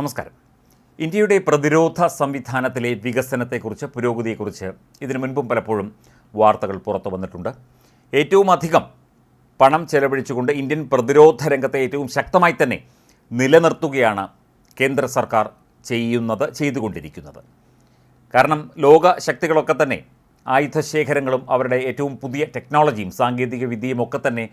നമസ്കാരം. ഇന്ത്യയുടെ പ്രതിരോധ സംവിധാനത്തിലെ വികസനത്തെക്കുറിച്ച് പുരോഗതിയെക്കുറിച്ച് ഇതിനു മുൻപും പലപ്പോഴും വാർത്തകൾ പുറത്തു വന്നിട്ടുണ്ട്. ഏറ്റവും അധികം പണം ചെലവഴിച്ചുകൊണ്ട് ഇന്ത്യൻ പ്രതിരോധ രംഗത്തെ ഏറ്റവും ശക്തമായി തന്നെ നിലനിർത്തുകയാണ് കേന്ദ്ര സർക്കാർ ചെയ്യുന്നത് ചെയ്തുകൊണ്ടിരിക്കുന്നത്. കാരണം ലോക ശക്തികളൊക്കെ തന്നെ ആയുധശേഖരങ്ങളും അവരുടെ ഏറ്റവും പുതിയ ടെക്നോളജിയും സാങ്കേതിക വിദ്യയും ഒക്കെ തന്നെ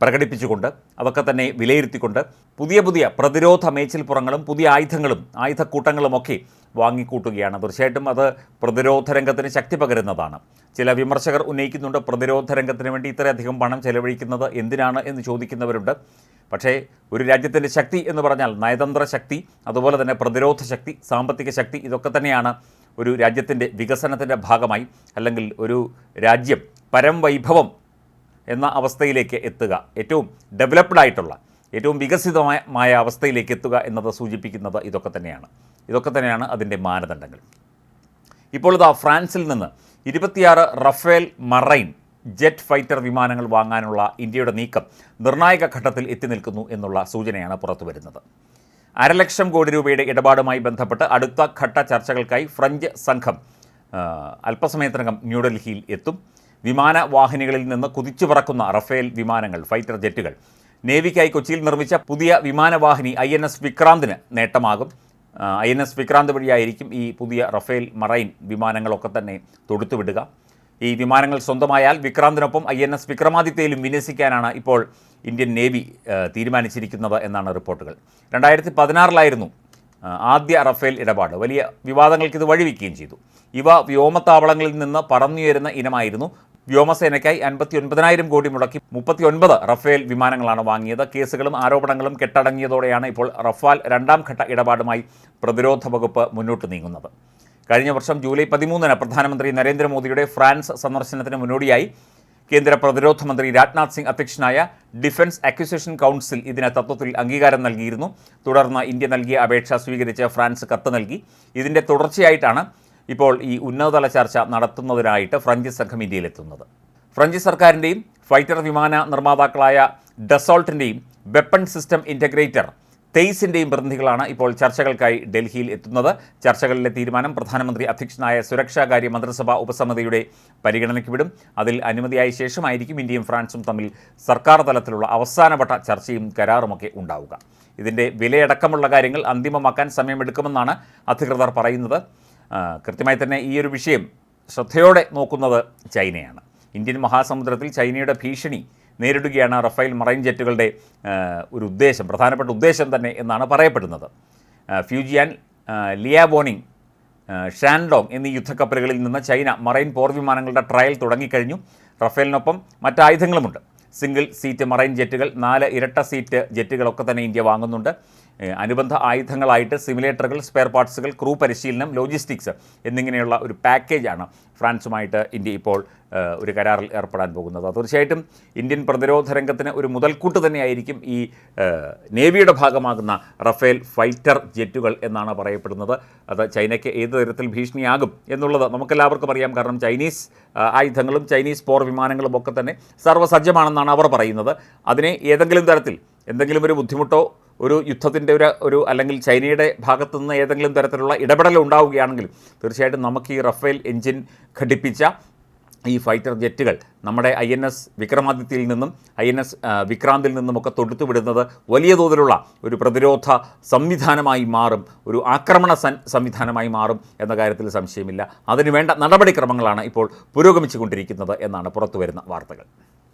പ്രകടിപ്പിച്ചുകൊണ്ട് അതൊക്കെ തന്നെ വിലയിരുത്തിക്കൊണ്ട് പുതിയ പുതിയ പ്രതിരോധ മേച്ചിൽപ്പുറങ്ങളും പുതിയ ആയുധങ്ങളും ആയുധക്കൂട്ടങ്ങളുമൊക്കെ വാങ്ങിക്കൂട്ടുകയാണ്. തീർച്ചയായിട്ടും അത് പ്രതിരോധ രംഗത്തിന് ശക്തി പകരുന്നതാണ്. ചില വിമർശകർ ഉന്നയിക്കുന്നുണ്ട് പ്രതിരോധ രംഗത്തിന് വേണ്ടി ഇത്രയധികം പണം ചെലവഴിക്കുന്നത് എന്തിനാണ് എന്ന് ചോദിക്കുന്നവരുണ്ട്. പക്ഷേ ഒരു രാജ്യത്തിന്റെ ശക്തി എന്ന് പറഞ്ഞാൽ നയതന്ത്ര ശക്തി അതുപോലെ തന്നെ പ്രതിരോധ ശക്തി സാമ്പത്തിക ശക്തി ഇതൊക്കെ തന്നെയാണ് ഒരു രാജ്യത്തിന്റെ വികസനത്തിന്റെ ഭാഗമായി അല്ലെങ്കിൽ ഒരു രാജ്യം പരം വൈഭവം എന്ന അവസ്ഥയിലേക്ക് എത്തുക. ഏറ്റവും ഡെവലപ്ഡ് ആയിട്ടുള്ള ഏറ്റവും വികസിതമായ അവസ്ഥയിലേക്ക് എത്തുക എന്നത് സൂചിപ്പിക്കുന്നത് ഇതൊക്കെ തന്നെയാണ്. ഇതൊക്കെ തന്നെയാണ് അതിന്റെ മാനദണ്ഡങ്ങൾ. ഇപ്പോൾ ഇതാ ഫ്രാൻസിൽ നിന്ന് ഇരുപത്തിയാറ് റഫേൽ മറൈൻ ജെറ്റ് ഫൈറ്റർ വിമാനങ്ങൾ വാങ്ങാനുള്ള ഇന്ത്യയുടെ നീക്കം നിർണായക ഘട്ടത്തിൽ എത്തി നിൽക്കുന്നു എന്നുള്ള സൂചനയാണ് പുറത്തുവരുന്നത് അരലക്ഷം കോടി രൂപയുടെ ഇടപാടുമായി ബന്ധപ്പെട്ട് അടുത്ത ഘട്ട ചർച്ചകൾക്കായി ഫ്രഞ്ച് സംഘം അല്പസമയത്തിനകം ന്യൂഡൽഹിയിൽ എത്തും. വിമാനവാഹിനികളിൽ നിന്ന് കുതിച്ചു പറക്കുന്ന റഫേൽ വിമാനങ്ങൾ ഫൈറ്റർ ജെറ്റുകൾ. നേവിക്കായി കൊച്ചിയിൽ നിർമ്മിച്ച പുതിയ വിമാനവാഹിനി ഐ എൻ എസ് വിക്രാന്തിന് നേട്ടമാകും. ഐ എൻ എസ് വിക്രാന്ത് വഴിയായിരിക്കും ഈ പുതിയ റഫേൽ മറൈൻ വിമാനങ്ങളൊക്കെ തന്നെ തൊടുത്തുവിടുക. ഈ വിമാനങ്ങൾ സ്വന്തമായാൽ വിക്രാന്തിനൊപ്പം ഐ എൻ എസ് വിക്രമാദിത്യയിലും വിന്യസിക്കാനാണ് ഇപ്പോൾ ഇന്ത്യൻ നേവി തീരുമാനിച്ചിരിക്കുന്നത് എന്നാണ് റിപ്പോർട്ടുകൾ. രണ്ടായിരത്തി പതിനാറിലായിരുന്നു ആദ്യ റഫേൽ ഇടപാട്. വലിയ വിവാദങ്ങൾക്ക് ഇത് വഴിവെക്കുകയും ചെയ്തു. ഇവ വ്യോമത്താവളങ്ങളിൽ നിന്ന് പറന്നുയരുന്ന ഇനമായിരുന്നു വ്യോമസേനയ്ക്കായി അൻപത്തി ഒൻപതിനായിരം കോടി മുടക്കി മുപ്പത്തി ഒൻപത് റഫേൽ വിമാനങ്ങളാണ് വാങ്ങിയത്. കേസുകളും ആരോപണങ്ങളും കെട്ടടങ്ങിയതോടെയാണ് ഇപ്പോൾ റഫാൽ രണ്ടാം ഘട്ട ഇടപാടുമായി പ്രതിരോധ വകുപ്പ് മുന്നോട്ട് നീങ്ങുന്നത്. കഴിഞ്ഞ വർഷം ജൂലൈ പതിമൂന്നിന് പ്രധാനമന്ത്രി നരേന്ദ്രമോദിയുടെ ഫ്രാൻസ് സന്ദർശനത്തിന് മുന്നോടിയായി കേന്ദ്ര പ്രതിരോധ മന്ത്രി രാജ്നാഥ് സിംഗ് അധ്യക്ഷനായ ഡിഫൻസ് അക്വിസിഷൻ കൗൺസിൽ ഇതിന് തത്വത്തിൽ അംഗീകാരം നൽകിയിരുന്നു. തുടർന്ന് ഇന്ത്യ നൽകിയ അപേക്ഷ സ്വീകരിച്ച് ഫ്രാൻസ് കത്ത് നൽകി. ഇതിന്റെ തുടർച്ചയായിട്ടാണ് ഇപ്പോൾ ഈ ഉന്നതതല ചർച്ച നടത്തുന്നതിനായിട്ട് ഫ്രഞ്ച് സംഘം ഇന്ത്യയിലെത്തുന്നത്. ഫ്രഞ്ച് സർക്കാരിന്റെയും ഫൈറ്റർ വിമാന നിർമ്മാതാക്കളായ ഡസോൾട്ടിന്റെയും വെപ്പൺ സിസ്റ്റം ഇന്റഗ്രേറ്റർ തെയ്സിന്റെയും പ്രതിനിധികളാണ് ഇപ്പോൾ ചർച്ചകൾക്കായി ഡൽഹിയിൽ എത്തുന്നത്. ചർച്ചകളിലെ തീരുമാനം പ്രധാനമന്ത്രി അധ്യക്ഷനായ സുരക്ഷാകാര്യ മന്ത്രിസഭാ ഉപസമിതിയുടെ പരിഗണനയ്ക്ക് വിടും. അതിൽ അനുമതിയായ ശേഷമായിരിക്കും ഇന്ത്യയും ഫ്രാൻസും തമ്മിൽ സർക്കാർ തലത്തിലുള്ള അവസാനവട്ട ചർച്ചയും കരാറുമൊക്കെ ഉണ്ടാവുക. ഇതിന്റെ വിലയടക്കമുള്ള കാര്യങ്ങൾ അന്തിമമാക്കാൻ സമയമെടുക്കുമെന്നാണ് അധികൃതർ പറയുന്നത്. കൃത്യമായി തന്നെ ഈ ഒരു വിഷയം ശ്രദ്ധയോടെ നോക്കുന്നത് ചൈനയാണ്. ഇന്ത്യൻ മഹാസമുദ്രത്തിൽ ചൈനയുടെ ഭീഷണി നേരിടുകയാണ് റഫേൽ മറൈൻ ജെറ്റുകളുടെ ഒരു ഉദ്ദേശം പ്രധാനപ്പെട്ട ഉദ്ദേശം തന്നെ എന്നാണ് പറയപ്പെടുന്നത്. ഫ്യൂജിയാൻ ലിയാബോണിങ് ഷാൻഡോങ് എന്നീ യുദ്ധക്കപ്പലുകളിൽ നിന്ന് ചൈന മറൈൻ പോർ വിമാനങ്ങളുടെ ട്രയൽ തുടങ്ങിക്കഴിഞ്ഞു. റഫേലിനൊപ്പം മറ്റ് ആയുധങ്ങളുമുണ്ട്. സിംഗിൾ സീറ്റ് മറൈൻ ജെറ്റുകൾ നാല് ഇരട്ട സീറ്റ് ജെറ്റുകളൊക്കെ തന്നെ ഇന്ത്യ വാങ്ങുന്നുണ്ട്. അനുബന്ധ ആയുധങ്ങളായിട്ട് സിമുലേറ്ററുകൾ സ്പെയർ പാർട്സുകൾ ക്രൂ പരിശീലനം ലോജിസ്റ്റിക്സ് എന്നിങ്ങനെയുള്ള ഒരു പാക്കേജാണ് ഫ്രാൻസുമായിട്ട് ഇന്ത്യ ഇപ്പോൾ ഒരു കരാറിൽ ഏർപ്പെടാൻ പോകുന്നത്. തീർച്ചയായിട്ടും ഇന്ത്യൻ പ്രതിരോധ രംഗത്തിന് ഒരു മുതൽക്കൂട്ട് തന്നെയായിരിക്കും ഈ നേവിയുടെ ഭാഗമാകുന്ന റഫേൽ ഫൈറ്റർ ജെറ്റുകൾ എന്നാണ് പറയപ്പെടുന്നത്. അത് ചൈനയ്ക്ക് ഏത് തരത്തിൽ ഭീഷണിയാകും എന്നുള്ളത് നമുക്കെല്ലാവർക്കും അറിയാം. കാരണം ചൈനീസ് ആയുധങ്ങളും ചൈനീസ് പോർ വിമാനങ്ങളും ഒക്കെ തന്നെ സർവസജ്ജമാണെന്നാണ് അവർ പറയുന്നത്. അതിനെ ഏതെങ്കിലും തരത്തിൽ എന്തെങ്കിലും ഒരു ബുദ്ധിമുട്ടോ ഒരു യുദ്ധത്തിന്റെ ഒരു ഒരു അല്ലെങ്കിൽ ചൈനയുടെ ഭാഗത്തു നിന്ന് ഏതെങ്കിലും തരത്തിലുള്ള ഇടപെടൽ ഉണ്ടാവുകയാണെങ്കിൽ തീർച്ചയായിട്ടും നമുക്ക് ഈ റഫേൽ എഞ്ചിൻ ഘടിപ്പിച്ച ഈ ഫൈറ്റർ ജെറ്റുകൾ നമ്മുടെ ഐ എൻ എസ് വിക്രമാദിത്യയിൽ നിന്നും ഐ എൻ എസ് വിക്രാന്തിൽ നിന്നുമൊക്കെ തൊടുത്തുവിടുന്നത് വലിയ തോതിലുള്ള ഒരു പ്രതിരോധ സംവിധാനമായി മാറും ഒരു ആക്രമണ സംവിധാനമായി മാറും എന്ന കാര്യത്തിൽ സംശയമില്ല. അതിനുവേണ്ട നടപടിക്രമങ്ങളാണ് ഇപ്പോൾ പുരോഗമിച്ചുകൊണ്ടിരിക്കുന്നത് എന്നാണ് പുറത്തുവരുന്ന വാർത്തകൾ.